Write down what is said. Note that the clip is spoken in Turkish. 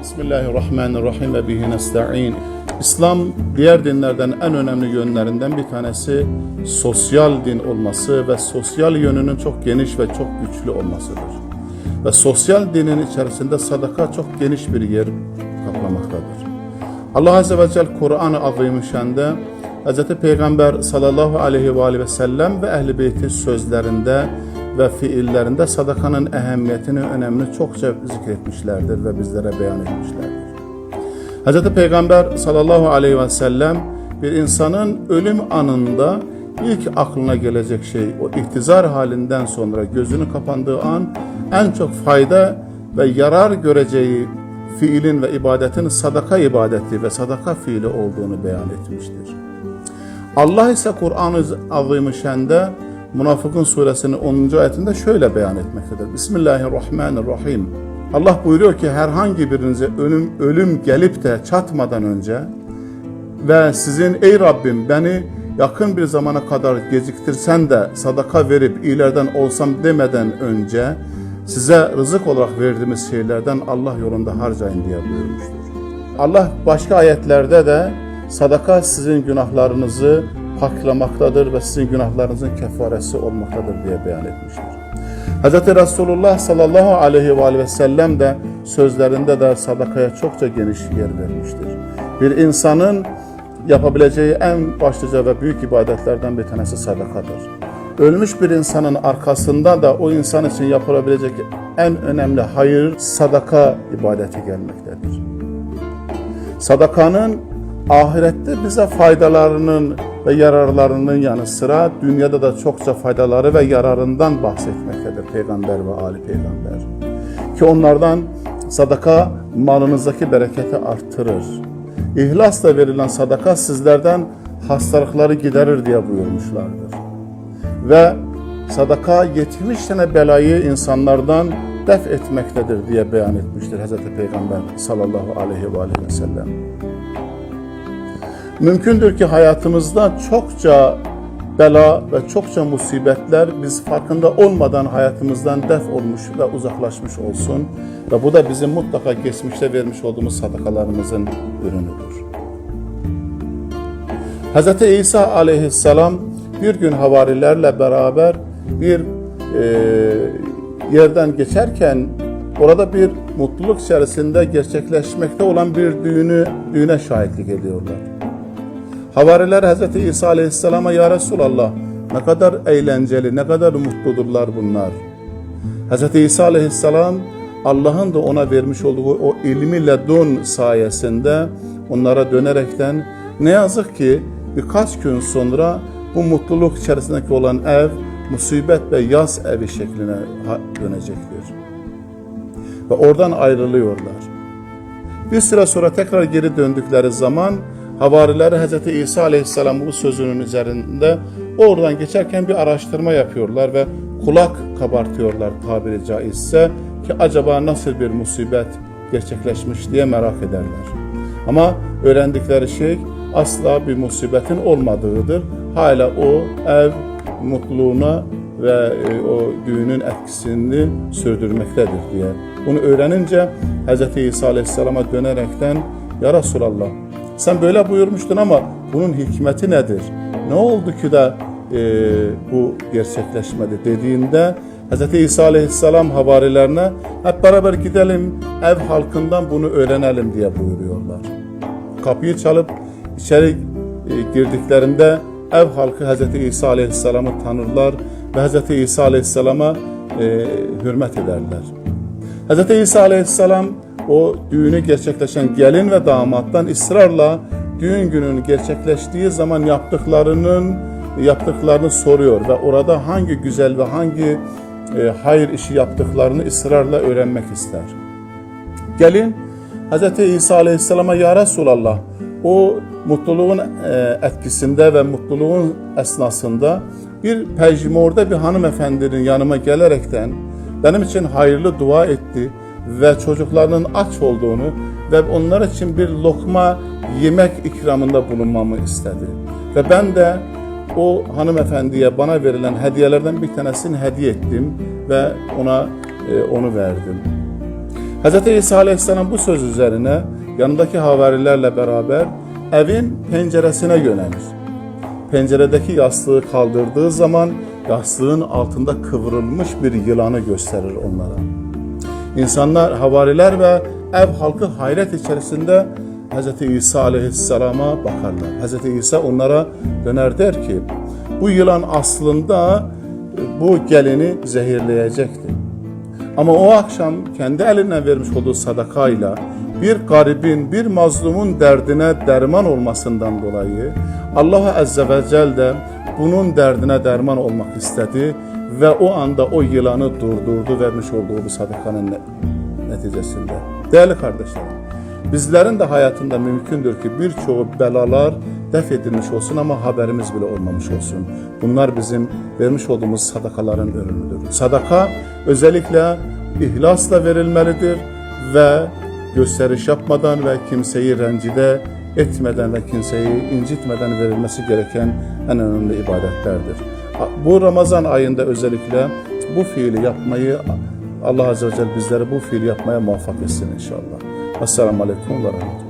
Bismillahirrahmanirrahim ve bihi nesta'in. İslam diğer dinlerden en önemli yönlerinden bir tanesi sosyal din olması ve sosyal yönünün çok geniş ve çok güçlü olmasıdır. Ve sosyal dinin içerisinde sadaka çok geniş bir yer kaplamaktadır. Allah Azze ve Celle Kur'an-ı Azimüşşan'da Hz. Peygamber sallallahu aleyhi ve aleyhi ve sellem ve ehl-i beyti sözlerinde ve fiillerinde sadakanın ehemmiyetini, önemini çokça zikretmişlerdir ve bizlere beyan etmişlerdir. Hz. Peygamber sallallahu aleyhi ve sellem bir insanın ölüm anında ilk aklına gelecek şey o ihtizar halinden sonra gözünü kapandığı an en çok fayda ve yarar göreceği fiilin ve ibadetin sadaka ibadeti ve sadaka fiili olduğunu beyan etmiştir. Allah ise Kur'an-ı Azimüşşan'da Münafıkın suresinin 10. ayetinde şöyle beyan etmektedir. Bismillahirrahmanirrahim. Allah buyuruyor ki herhangi birinize ölüm, ölüm gelip de çatmadan önce ve sizin ey Rabbim beni yakın bir zamana kadar geciktirsen de sadaka verip ileriden olsam demeden önce size rızık olarak verdiğimiz şeylerden Allah yolunda harcayın diye buyurmuştur. Allah başka ayetlerde de sadaka sizin günahlarınızı paklamaktadır ve sizin günahlarınızın kefaresi olmaktadır diye beyan etmiştir. Hz. Resulullah sallallahu aleyhi ve, ve sellem de sözlerinde de sadakaya çokça geniş yer vermiştir. Bir insanın yapabileceği en başlıca ve büyük ibadetlerden bir tanesi sadakadır. Ölmüş bir insanın arkasında da o insan için yapılabilecek en önemli hayır sadaka ibadeti gelmektedir. Sadakanın ahirette bize faydalarının ve yararlarının yanı sıra dünyada da çokça faydaları ve yararından bahsetmektedir Peygamber ve Ali Peygamber. Ki onlardan sadaka malınızdaki bereketi artırır. İhlasla verilen sadaka sizlerden hastalıkları giderir diye buyurmuşlardır. Ve sadaka 70 tane belayı insanlardan def etmektedir diye beyan etmiştir Hz. Peygamber sallallahu aleyhi ve aleyhi ve sellem. Mümkündür ki hayatımızda çokça bela ve çokça musibetler biz farkında olmadan hayatımızdan def olmuş ve uzaklaşmış olsun. Ve bu da bizim mutlaka geçmişte vermiş olduğumuz sadakalarımızın ürünüdür. Hz. İsa aleyhisselam bir gün havarilerle beraber bir e, yerden geçerken orada bir mutluluk içerisinde gerçekleşmekte olan bir düğünü, düğüne şahitlik ediyorlar. Havariler Hz. İsa Aleyhisselam'a Ya Resulallah ne kadar eğlenceli, ne kadar mutludurlar bunlar. Hz. İsa Aleyhisselam Allah'ın da ona vermiş olduğu o ilmi ledun sayesinde onlara dönerekten ne yazık ki birkaç gün sonra bu mutluluk içerisindeki olan ev musibet ve yaz evi şekline dönecektir. Ve oradan ayrılıyorlar. Bir süre sonra tekrar geri döndükleri zaman havarileri Hz. İsa Aleyhisselam bu sözünün üzerinde oradan geçerken bir araştırma yapıyorlar ve kulak kabartıyorlar tabiri caizse ki acaba nasıl bir musibet gerçekleşmiş diye merak ederler. Ama öğrendikleri şey asla bir musibetin olmadığıdır. Hala o ev mutluluğuna ve e, o düğünün etkisini sürdürmektedir diye. Bunu öğrenince Hz. İsa Aleyhisselam'a dönerekten Ya Resulallah sen böyle buyurmuştun ama bunun hikmeti nedir? Ne oldu ki de e, bu gerçekleşmedi dediğinde Hz. İsa Aleyhisselam havarilerine hep beraber gidelim ev halkından bunu öğrenelim diye buyuruyorlar. Kapıyı çalıp içeri e, girdiklerinde ev halkı Hz. İsa Aleyhisselam'ı tanırlar ve Hz. İsa Aleyhisselam'a e, hürmet ederler. Hz. İsa Aleyhisselam o düğünü gerçekleşen gelin ve damattan ısrarla düğün günün gerçekleştiği zaman yaptıklarının yaptıklarını soruyor ve orada hangi güzel ve hangi e, hayır işi yaptıklarını ısrarla öğrenmek ister. Gelin Hz. İsa Aleyhisselam'a Ya Resulallah o mutluluğun e, etkisinde ve mutluluğun esnasında bir pejmorda bir hanımefendinin yanıma gelerekten benim için hayırlı dua etti ve çocuklarının aç olduğunu ve onlar için bir lokma yemek ikramında bulunmamı istedi. Ve ben de o hanımefendiye bana verilen hediyelerden bir tanesini hediye ettim ve ona e, onu verdim. Hz. İsa Aleyhisselam bu söz üzerine yanındaki havarilerle beraber evin penceresine yönelir. Penceredeki yastığı kaldırdığı zaman yastığın altında kıvrılmış bir yılanı gösterir onlara. İnsanlar, havariler ve ev halkı hayret içerisinde Hz. İsa aleyhisselama bakarlar. Hz. İsa onlara döner der ki, bu yılan aslında e, bu gelini zehirleyecekti. Ama o akşam kendi elinden vermiş olduğu sadakayla bir garibin, bir mazlumun derdine derman olmasından dolayı Allah Azze ve Celle bunun derdine derman olmak istedi ve o anda o yılanı durdurdu vermiş olduğu bu sadakanın neticesinde. Değerli kardeşlerim, bizlerin de hayatında mümkündür ki birçoğu belalar def edilmiş olsun ama haberimiz bile olmamış olsun. Bunlar bizim vermiş olduğumuz sadakaların ürünüdür. Sadaka özellikle ihlasla verilmelidir ve gösteriş yapmadan ve kimseyi rencide etmeden ve kimseyi incitmeden verilmesi gereken en önemli ibadetlerdir. Bu Ramazan ayında özellikle bu fiili yapmayı Allah Azze ve Celle bizleri bu fiili yapmaya muvaffak etsin inşallah. Esselamu Aleyküm ve Rahmetullah.